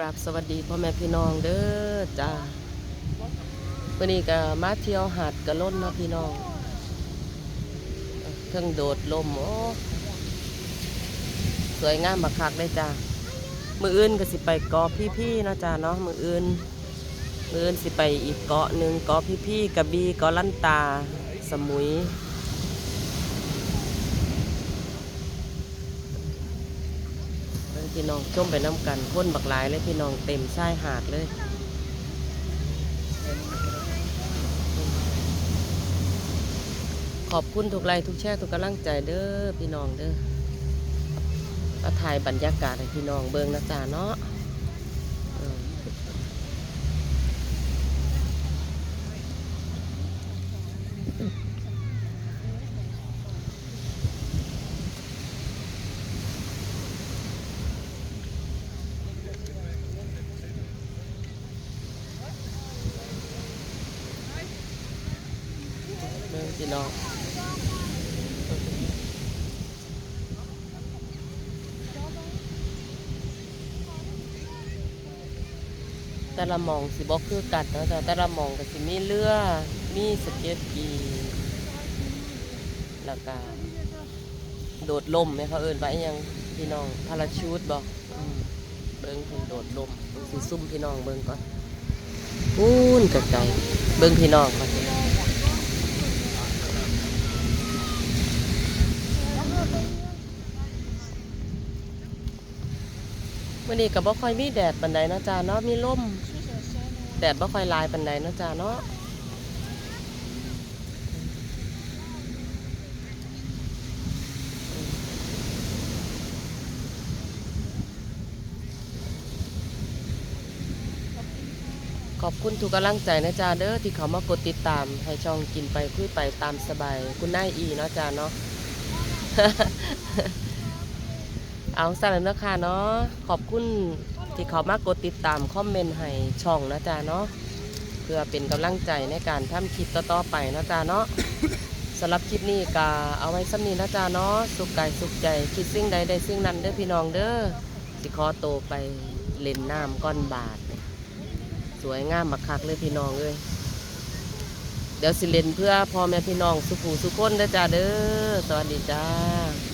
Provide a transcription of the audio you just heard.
ราบสวัสดีพ่อแม่พี่น้องเด้อจ้าวันนี้ก็มาเที่ยวหาดกระล้นนะพี่น้องเครื่องโดดลมโอ้สวยงามบักคักเลยจ้ามืออื่นก็สิไปเกาะพี่ๆนะจ้าเนาะมืออื่นมืออื่นสิไปอีกเกาะหนึ่งเกาะพี่ๆกระบี่เกาะลันตา สมุย เบิ่ง พี่น้องชมไปน้ำกันพ่นบักหลายเลยพี่น้องเต็มชายหาดเลยขอบคุณทุกไลค์ทุกแชร์ทุกกำลังใจเด้อพี่น้องเด้อมาถ่ายบรรยากาศให้พี่น้องเบิ่งนะจ๊ะเนาะ เบิ่งพี่น้องแต่ละมองสิบอกคือกัดนะแต่แต่ละมองก็สิมีเรือ มีสเก็ตกีแล้วก็โดดลมไหมเขาเอินว่าอิหยังพี่น้องพาราชูดบอกเบิ้งคุณโดดลมเบิ่งสิซุ่มพี่น้องเบิ้งก่อนพูนไกลๆเบิ้งพี่น้องก่อน วันนี้ก็บ่ค่อยมีแดดปันใดเนาะจ้าเนาะมีลมแดดบ่ค่อยลายปันใดเนาะจ้าเนาะขอบคุณทุกกำลังใจนะจ้าเด้อที่เขามากดติดตาม ให้ช่องกินไปคุยไปตามสบาย คุณนายอีเนาะจ้าเนาะ เอาสั่นแล้วนาะค่ะเนาะขอบคุณที่เขามากดติดตามคอมเมนต์ให้ช่องนะจ๊ะเนาะเพื่อเป็นกำลังใจในการทำคลิปต่อๆไปนะจ๊ะเนาะสำหรับคลิปนี้ก็เอาไว้ซ้ำนี้นะจ๊ะเนาะสุขกายสุขใจคิดสิ่งใดได้สิ่งนั้นเด้อพี่น้องเด้อสิขอโตไปเล่นน้ำก้อนบาท สวยงามบักคักเลยพี่น้องเอ้ยเดี๋ยวสิเล่นเพื่อพ่อแม่พี่น้องสุขูสุขคนเด้อจ้าเด้อสวัสดีจ้า